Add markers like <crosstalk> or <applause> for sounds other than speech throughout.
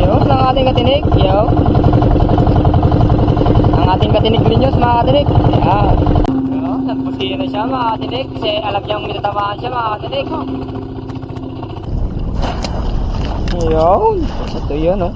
Yun, ang ating katinig. Yun. Ang ating katinig linyos, mga katinig. Yan. Yun, nagpusiyo na siya, mga katinig. Kasi alam niyang minatamaan siya, mga katinig. Yun. Ito yun, oh.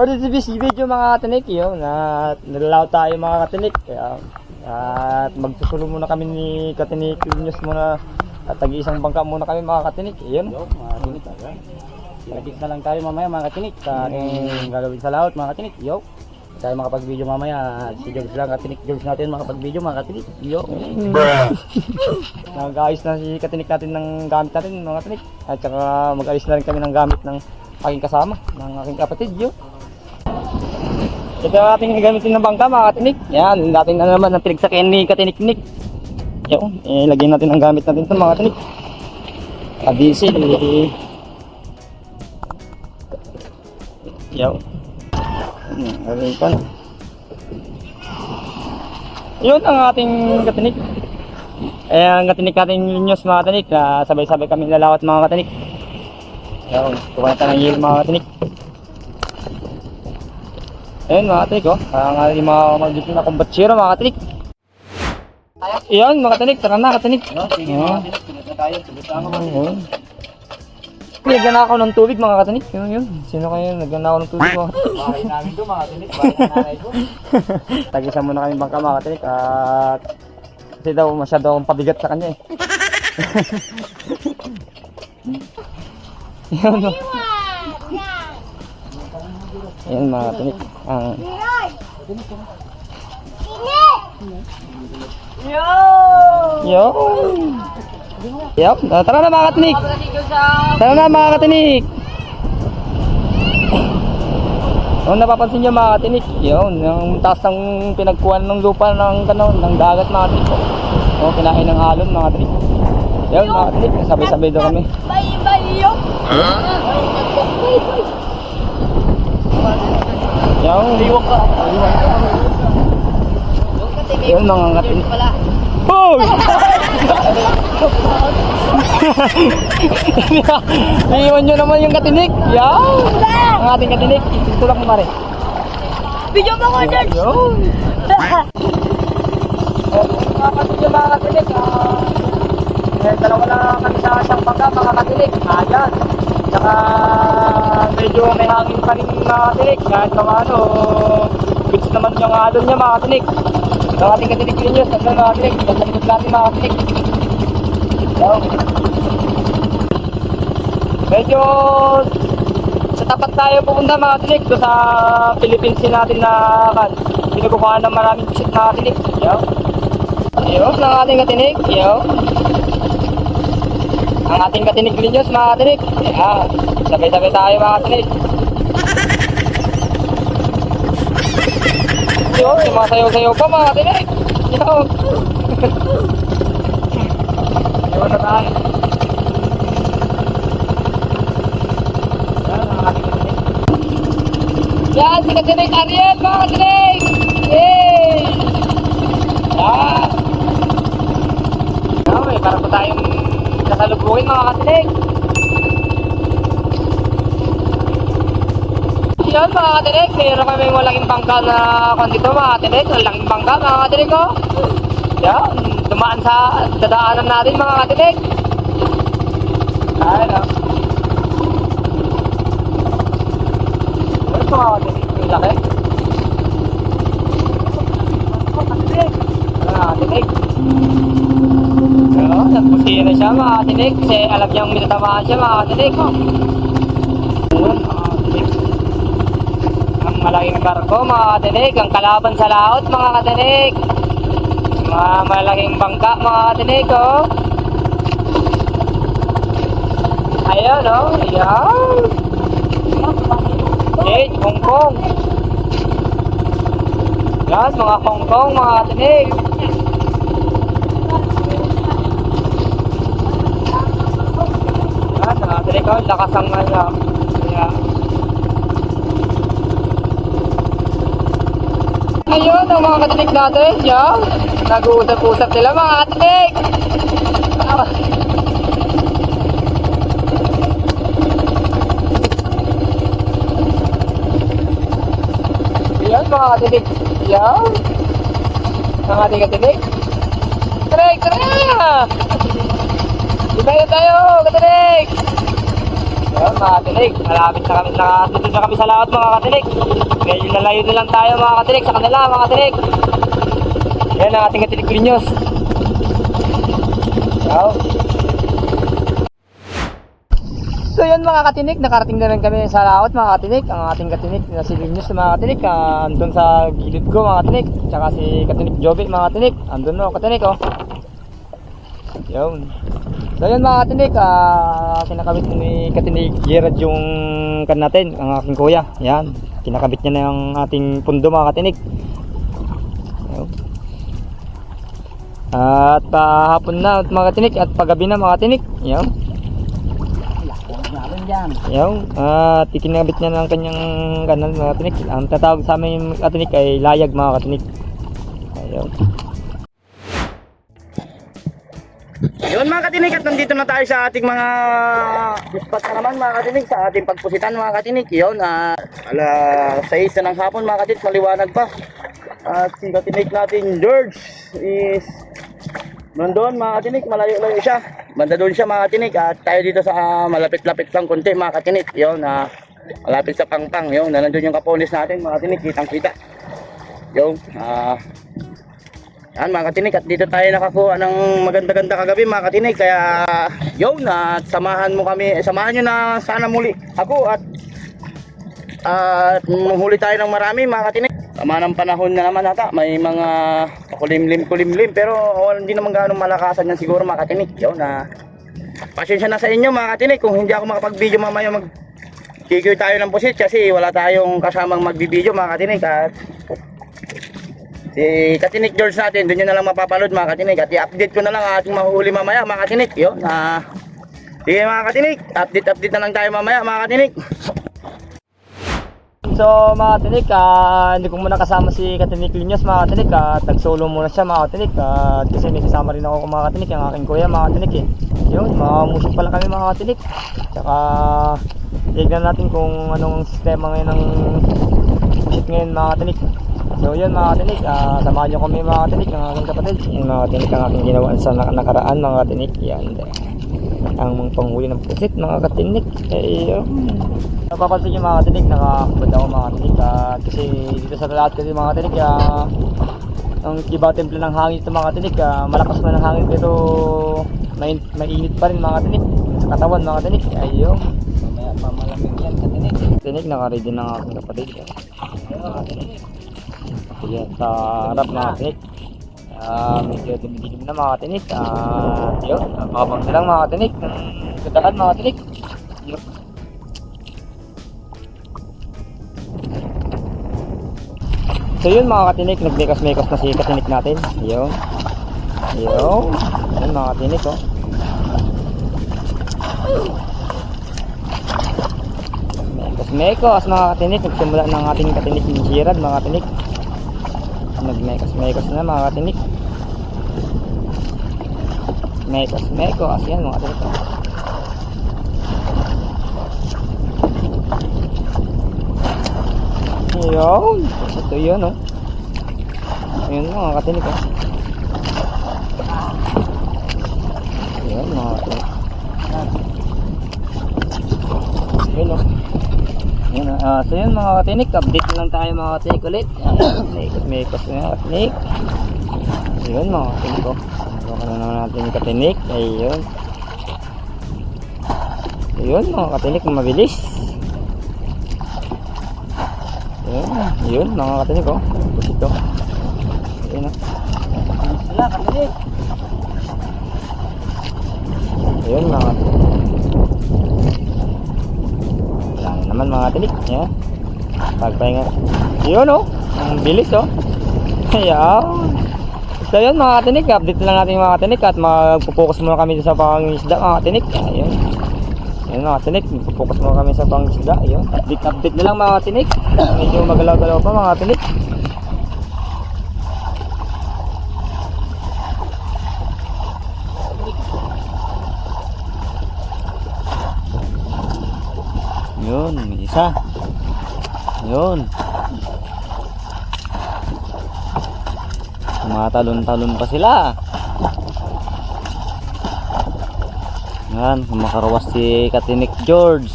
Or dito si video mga katinik yun at nalalaw tayo mga katinik kaya at magsusulo muna kami ni katinik News muna at tag-isang bangka muna kami mga katinik yun Yo, mga katinik. Pinagkik na lang tayo mamaya mga katinik sa ating gagawin sa laot mga katinik. Yo. Tayo makapag-video mamaya. Si George lang katinik George natin makapag-video mga katinik. Yo. <laughs> nag-ayos na si katinik natin ng gamit natin mga katinik at saka mag-ayos na rin kami ng gamit ng aking kasama ng aking kapatid yun ito ang ating gagamitin ng bangka mga katinik yan dating na naman ang pinagsakyan ni katinik Nick yun eh lagyan natin ang gamit natin ito mga katinik adisil eh yun ayun pa na. Yun ang ating katinik. Eh, ang katinik natin news mga katinik. na sabay-sabay kami lalawat mga katinik. Yun, kuha tayo ng yield mga katinik. Ayun mga katinik oh. Ang ating mga magiging na kumbatsira mga katinik. Ayun mga katinik, tara na katinik. Yo, sige mga katinik. Sunod na tayo. Sunod na ako. Nagyan na ako ng tubig mga katinik. Yun yun. Sino kayo? Nagyan na ako ng tubig mga katinik. Bahay namin to mga katinik. Bahay nanay ko. <laughs> Tagisan muna kami bangka mga katinik at kasi daw masyado akong pabigat sa kanya eh. <laughs> Yan no. Yan mga katinik. Ang Yo! Yup, Ah, tara na mga katinik. Tara na mga katinik. Kung napapansin nyo mga katinik, yun, yung taas ng pinagkuhan ng lupa ng kanon, ng dagat mga katinik. O, kinain ng alon mga katinik. Yun mga katinik, sabay-sabay daw kami. Bye-bye, Yun, liwak ka. Yun mga katinik. Hoy! <laughs> Iiwan nyo naman yung katinik. Yan! Ang ating katinik. Tulak mo pare. Video mo ko, George! Yun! Mga katinik, mga katinik. ah, dalawa lang kami sa isang bangka, mga katinik. Ayan. Tsaka medyo may hangin pa rin mga katinik. Kahit mga ano, goods naman yung alon niya mga katinik. Ang ating katinik ninyo, sa mga katinik. Sa likod natin mga katinik. Yan. Medyo sa tapat tayo pupunta mga katinik. Sa Philippines natin na kan. Pinukuhaan ng maraming visit na katinik. Yan. Yun, ang ating katinik. Yun. Ang ating katinig linyos mga katinig. Yan. Sabay-sabay tayo mga katinig. Yun, sumasayaw-sayaw pa mga katinig. Yun. Yun na tayo. Yan, si katinig Ariel mga katinig. Yay! Yan. Yan, may para po tayong nasalubungin mga katinig. Yan mga katinig, mayroon kami malaking bangka na kung dito mga katinig, malaking bangka mga katinig ko. Yan, dumaan sa dadaanan natin mga katinig. Ayun o. mga katinik. Ang laki. Mga katinik. Pero, nagpusira siya mga katinik. Kasi alam niyang minatamaan siya mga katinik. Ayun, mga katinik. Ang malaking barko mga katinik. Ang kalaban sa laot mga katinik. Mga malaking bangka mga katinik oh. Ayan oh. Ayan. Jade, Hong Kong. Yan, mga Hong Kong, mga katinig. Yan, mga katinig oh. Lakas ang mga katinig natin, yan. Nag-uusap-usap sila mga katinig. Ah. Yan, mga katinig. Yan. Mga katinig. Katinig, katinig! Di tayo tayo, Yan, mga katinig. Malapit na kami, nakatito na kami sa lahat, mga katinig. Medyo nalayo na lang tayo, mga katinig, sa kanila, mga katinig. Yan ang ating katinig Grinyos. Yan. So yun mga katinik, nakarating na rin kami sa laot mga katinik. Ang ating katinik na si Linus mga katinik, ah, andun sa gilid ko mga katinik. Tsaka si katinik Joby mga katinik, andun no katinik oh. Yun. So yun mga katinik, ah, kinakabit ni katinik Gerard yung kan natin, ang aking kuya. Yan, kinakabit niya na yung ating pundo mga katinik. At pahapon na mga katinik at paggabi na mga katinik. Yan. Yung, at ikinabit niya ng kanyang kanal mga katinik. Ang tatawag sa amin katinik ay layag mga katinik. Ayun. Yun mga katinik at nandito na tayo sa ating mga spot na naman mga katinik sa ating pagpusitan mga katinik. Yun, ah, alas 6 na ng hapon mga katinik, maliwanag pa. At si katinik natin George is Nandun mga katinik, malayo-layo siya. Banda doon siya mga katinik. At tayo dito sa ah, malapit-lapit lang konti mga katinik. Yun, na malapit sa pangpang. Yun, na nandun yung kapolis natin mga katinik. Kitang-kita. Yun, ah... yan mga katinik at dito tayo nakakuha ng maganda-ganda kagabi mga katinik. Kaya yun at samahan mo kami samahan nyo na sana muli ako at at mahuli tayo ng marami mga katinik. Tama ng panahon na naman ata may mga kulimlim kulimlim pero wala hindi naman gaano malakasan yan siguro mga katinik. Yun na pasensya na sa inyo mga katinik kung hindi ako makapag video mamaya mag Kikoy tayo ng pusit kasi wala tayong kasamang magbibideo mga katinik at si Katinik George natin doon nyo na lang mapapanood mga katinik at i-update ko na lang ang ating mahuhuli mamaya mga katinik yun na sige mga katinik update update na lang tayo mamaya mga katinik So mga katinik, ah, hindi ko muna kasama si Katinik Linyos mga katinik at nag-solo muna siya mga katinik at kasi may kasama rin ako mga katinik, yung aking kuya mga katinik eh. Yun, mga musik pala kami mga katinik. Tsaka tignan natin kung anong sistema ngayon ng musik ngayon mga katinik. So yun mga katinik, ah, samahan nyo kami mga katinik, ang aking kapatid. Yung mga katinik ang aking ginawa sa nak- nakaraan mga katinik. Yan. Ang mga panghuli ng pusit mga katinik. Eh, yun. Napapansin nyo mga katinik, nakakabad ako mga katinik. ah, kasi dito sa lahat kasi mga katinik, ah, ang iba temple ng hangin ito mga katinik, ah, malakas man ang hangin pero may, mainit pa rin mga katinik. Sa katawan mga katinik. Ayun. Mamaya pa malamig yan katinik. Katinik, nakaready na ang aking kapatid. Ayan, sa harap katinik. Ah, medyo dumidilim na mga katinik. Ah, yun, nakabang na lang mga katinik. Ang gandaan mga katinik. Yun. So yun mga katinik, nagmekas-mekas na si katinik natin. Yun. Yun. Yun mga katinik oh. Mekas-mekas mga katinik. Nagsimula ng ating katinik ni Gerard mga katinik. Nagmekas-mekas na mga katinik. Mekas-mekas. Yan mga katinik. Ayun. Ito yun oh. Ayun mga katinik oh. Ayun mga katinik. Ayun oh. Ayun oh. Ah, so yun mga katinik, update lang tayo mga katinik ulit. May may ikot mga katinik. So yun mga katinik ko. Ano na naman natin yung katinik. Ayun. So yun mga katinik, mabilis. Ayun, yun mga katinik ko. Pusit ko. Ayun na. Sila, katinik. Ayun mga katinik. Naman mga katinik. Ayan. Pagpahinga. Yun oh. Ang bilis oh. <laughs> Ayan. So yun mga katinik. Update lang natin mga katinik at magpo-focus muna kami sa pangisda mga katinik. Ayun. Ayun mga katinik. Magpo-focus muna kami sa pangisda. Ayun. Update update na lang mga katinik. <clears throat> Medyo magalaw-galaw pa mga katinik. Yun, may isa. Yun. Tumatalon-talon pa sila. Yan, kumakarawas si Katinik George.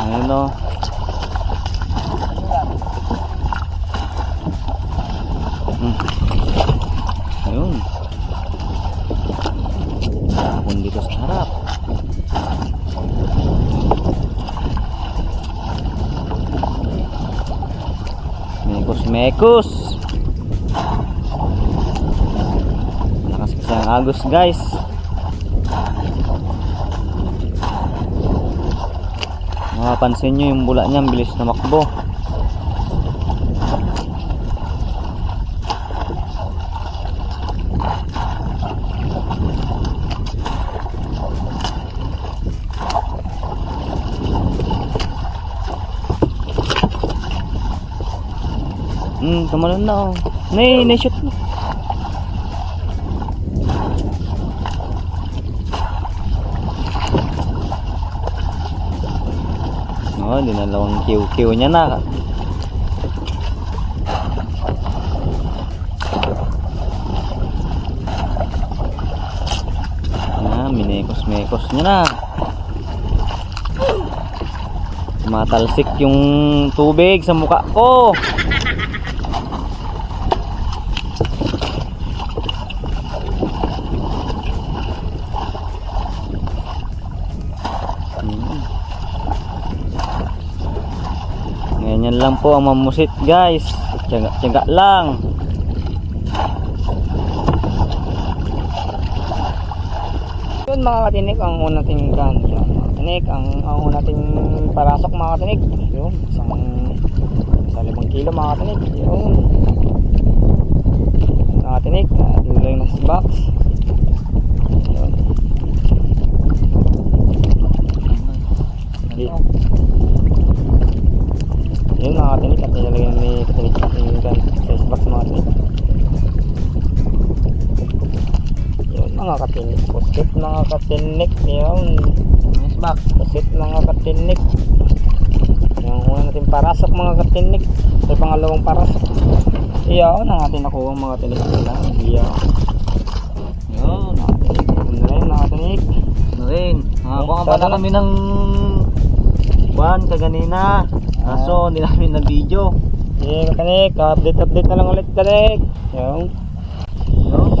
Ayun o. Hmm. Ayun. Tapon dito sa harap. Mekos. Lakas kasi ang agos guys. Mapapansin nyo yung bula niya, bilis na makbo. Hmm, tumalon na oh. Nay, nay-shoot mo. Oh, dinalawang QQ niya na. Ah, minekos-mekos niya na. Matalsik yung tubig sa mukha ko. Ganyan lang po ang mamusit guys. Tiyaga, lang. Yun mga katinik ang unang tinggan. Yun katinik ang, ang unang ting parasok mga katinik. Yun, isang sa limang kilo mga katinik. Yun. Mga katinik, uh, lang na box. Yun. Yun. Yun mga katinik at nilalagyan yung gun sa box mga katinik. Yun mga katinik. Pusit mga katinik. Yun. Nice back. Pusit mga katinik. Yung una natin parasok mga katinik. Yung pangalawang parasok. Iyaw na natin nakuha ang mga katinik. Yun mga katinik. Ito na rin mga katinik. Ano rin? Nakakuha pa na kami ng buwan kaganina. Kaso, hindi namin na video. Sige katinik. Update update na lang ulit katinik. Yung.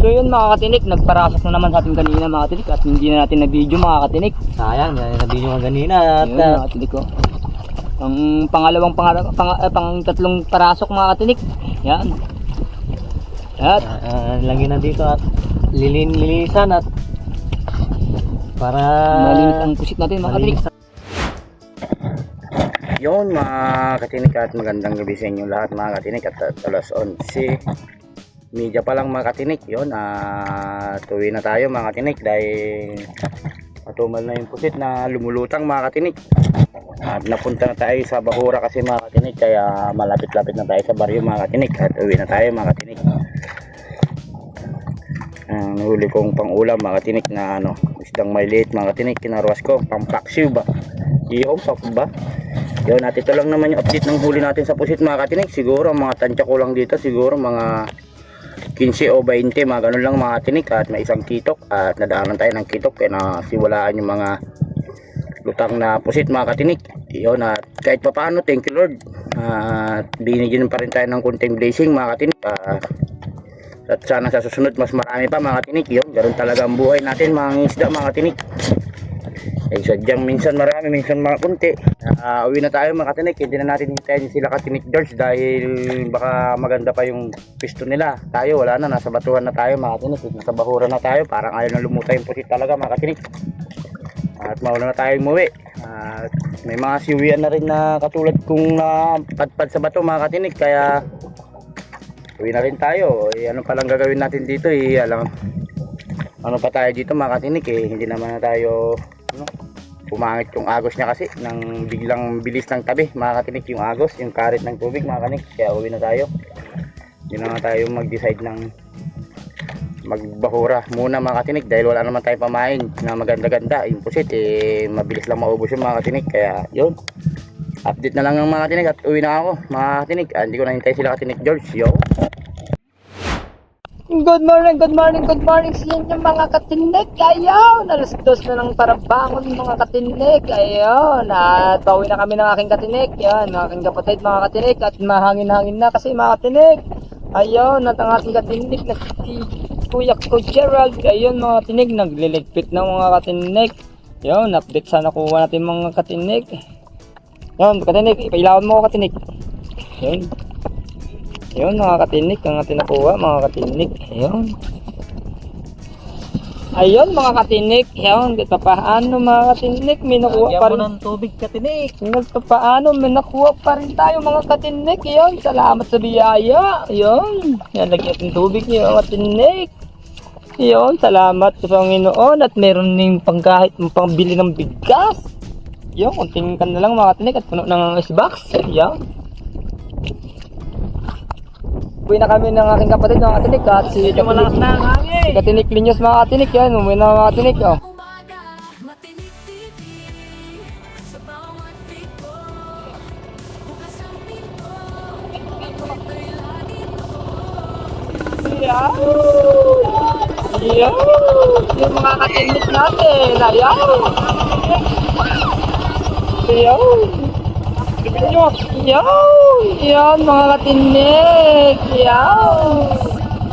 So yun mga katinik, nagparasok na naman sa atin kanina mga katinik at hindi na natin nag-video mga katinik. Sayang, na video kaganina. At, Yun mga katinik ko. Ang pangalawang pang, pang, eh, pang tatlong parasok mga katinik. Yan. At uh, lagyan na dito at lilin lilisan at para malinis ang pusit natin mga katinik. Yun mga katinik at magandang gabi sa inyo lahat mga katinik at alas 11 media pa lang mga katinik. Yun ah tuwi na tayo mga katinik dahil matumal na yung pusit na lumulutang mga katinik. At napunta na tayo sa Bahura kasi mga katinik kaya malapit-lapit na tayo sa baryo mga katinik. At uwi na tayo mga katinik. Ang nahuli kong pang ulam mga katinik na ano isdang may liit mga katinik kinarwas ko pang paksiw ba? Ihaw pa ba yun at ito lang naman yung update ng huli natin sa pusit mga katinik siguro mga tansya ko lang dito siguro mga 15 o 20 mga ganun lang mga katinik at may isang kitok at nadaanan tayo ng kitok kaya nasiwalaan yung mga lutang na pusit mga katinik. Yun at kahit pa paano, thank you Lord. At binigyan pa rin tayo ng kunting blessing mga katinik. Ah, at sana sa susunod mas marami pa mga katinik. Yun, ganun talaga ang buhay natin mga isda mga katinik. Eh, sadyang minsan marami, minsan mga kunti. Ah, uwi na tayo mga katinik. Hindi na natin hintayin sila katinik George dahil baka maganda pa yung pisto nila. Tayo, wala na. Nasa batuhan na tayo mga katinik. Nasa bahura na tayo. Parang ayaw na lumutay yung pusit talaga mga katinik. At mauna na tayo umuwi. At may mga siwian na rin na katulad kung na padpad sa bato mga katinik. Kaya uwi na rin tayo. Eh, ano palang gagawin natin dito? Eh, alam, ano pa tayo dito mga katinik eh. Hindi naman na tayo ano, pumangit yung agos niya kasi nang biglang bilis ng tabi mga katinik yung agos yung karit ng tubig mga katinik kaya uwi na tayo. Hindi na nga tayo mag decide ng magbahura muna mga katinik dahil wala naman tayo pamain na maganda-ganda. Yung pusit eh mabilis lang maubos yung mga katinik kaya yun. Update na lang ng mga katinik at uwi na ako mga katinik ah, hindi ko na hintay sila katinik George. Yo Good morning, good morning, good morning sa inyo mga katinik. Ayaw, alas dos na ng parabangon mga katinik. Ayaw, at pauwi na kami ng aking katinik. Yan, ng aking kapatid mga katinik. At mahangin-hangin na kasi mga katinik. Ayaw, at ang ating katinik na si Kuya ko Gerald. Ayun mga katinik, nagliligpit ng mga katinik. Yun, update sana kuha natin mga katinik. Yun, katinik, ipailawan mo ako katinik. Yun. Ayun mga katinik, ang ating nakuha mga katinik. Ayun. Ayun mga katinik. Pa paano mga katinik, may nakuha pa rin. ng tubig katinik Kahit pa paano, may nakuha pa rin tayo mga katinik. Ayun, salamat sa biyaya. Ayun, yan lagyan natin tubig niyo mga katinik. Ayun, salamat sa Panginoon at meron din pang kahit pangbili ng bigas. Ayun, kunting kan na lang mga katinik at puno ng icebox. Ayun. Uwi na kami ng aking kapatid, mga katinik, at si Katinik, si Katinik Linyos, mga katinik, yan, umuwi na mga katinik, oh. Ang Ayaw! Ayaw! Yung mga katinik natin, ayaw! Ayaw! Ayaw! Yan, mga katinik! Ayaw!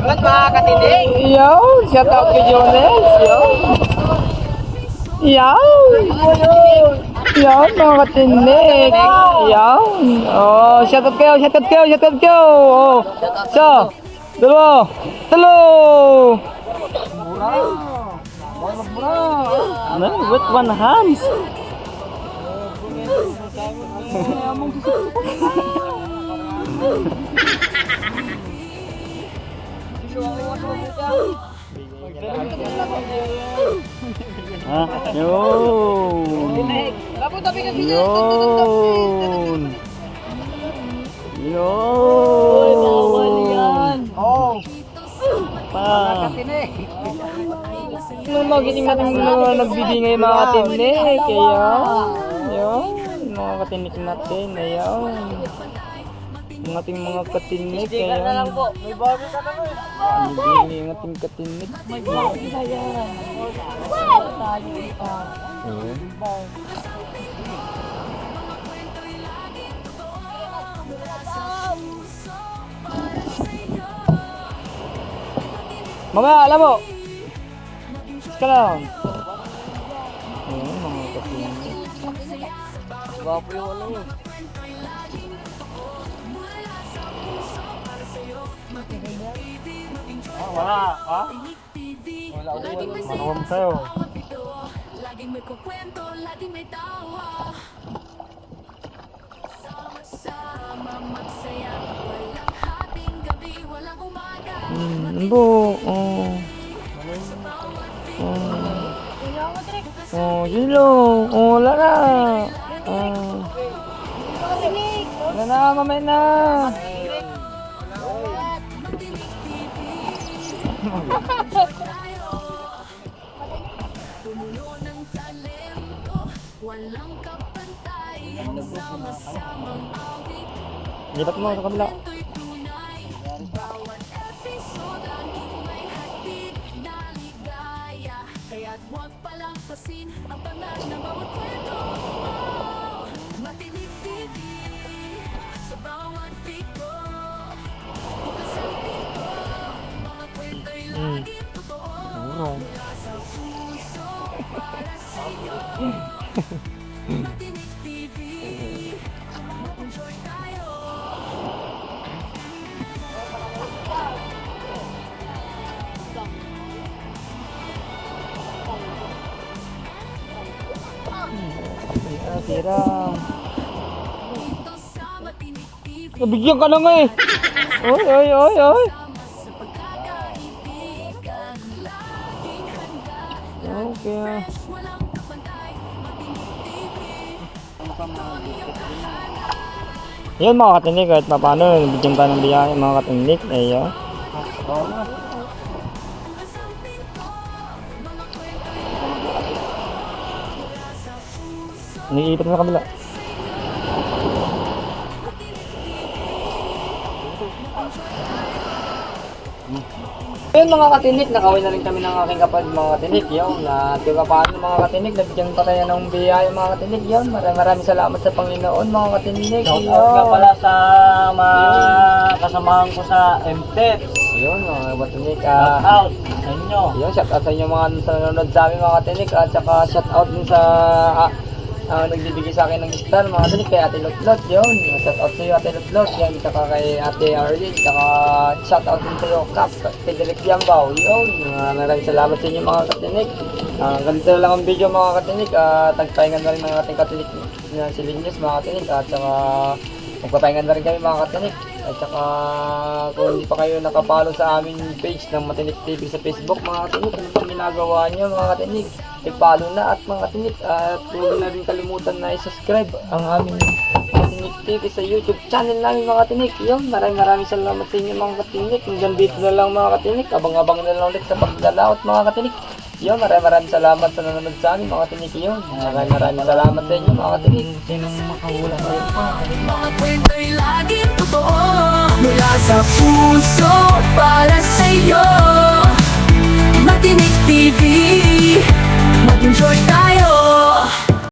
Ba't mga katinik? Ayaw! Shout out kay Jones! Ayaw! Ayaw! Yan, mga katinik! Ayaw! Oh, shout out kayo! Shout out kayo! Shout out kayo! Oh, so, dalawa! Talo! Ano? With one hands! Ha? Yun! Yun! Yun! Oh! Pa! Nung magiting natin mga nagbibigay mga katinik, kaya yun, mga katinik natin, ayun. Ang ating mga katinik, ayun. na lang po, may bago ka na Ang ang ating katinik. May bago ka yan. Ayun. Mamaya, alam mo. Ka lang. Gwapo yung ano yun. Ah, wala. Ha? Wala ako dito. Manuwam sa'yo. Laging may kukwento, laging may tawa Sama-sama, magsaya Walang hating gabi, walang umaga Hmm, bo. Oh. Oh. Oh, lang. Oh, wala na. Oh. Wala na, mamaya na. Lipat mo sa kabila. Tira. Nabigyan ka na nga eh. Oy, oy, oy, oy. TV Yan mga katinik, kahit pa paano, nabigyan ka ng biyaya mga katinik. Puso Nag-iipit na kabila. Yun mga katinik, nakawin na rin kami ng aking kapatid mga katinik. Yun, na diba paano mga katinik, nabigyan pa tayo ng biyaya mga katinik. Yun, maraming maraming salamat sa Panginoon mga katinik. Shout out nga pala sa mga kasamahan ko sa MTEP. Yun mga katinik. Shout ah, out sa inyo. Yun, shout out sa inyo mga nanonood sa amin mga katinik at saka shout out din sa ah, ah, nagbibigay sa akin ng star mga katinik kay Ate Lotlot yun. Shout out sa iyo Ate Lotlot yan saka kay Ate Arlene saka shout out din sa iyo Kap kay Derek Yambao yun. Uh, maraming salamat sa inyo mga katinik. Ah, ganito lang ang video mga katinik at nagpahingan na rin ng ating katinik na si Linyos mga katinik at saka magpapahingan na rin kami mga katinik. At saka kung hindi pa kayo nakapalo sa aming page ng Matinik TV sa Facebook mga katinik, ano pang ginagawa niyo mga katinik? I-follow na at mga katinik at huwag na rin kalimutan na i-subscribe ang aming Matinik TV sa YouTube channel namin mga katinik. Yun, maraming maraming salamat sa inyo mga katinik. Hanggang dito na lang mga katinik. Abang-abang na lang ulit sa pagdalaot mga katinik. Yo, maraming maraming salamat sa nanonood sa amin mga tinik yun. Maraming maraming salamat sa inyo mga tinik. Sinong makahula kayo pa. Mga kwenta'y laging totoo. Mula sa puso para sa'yo. Matinik TV. Mag-enjoy tayo.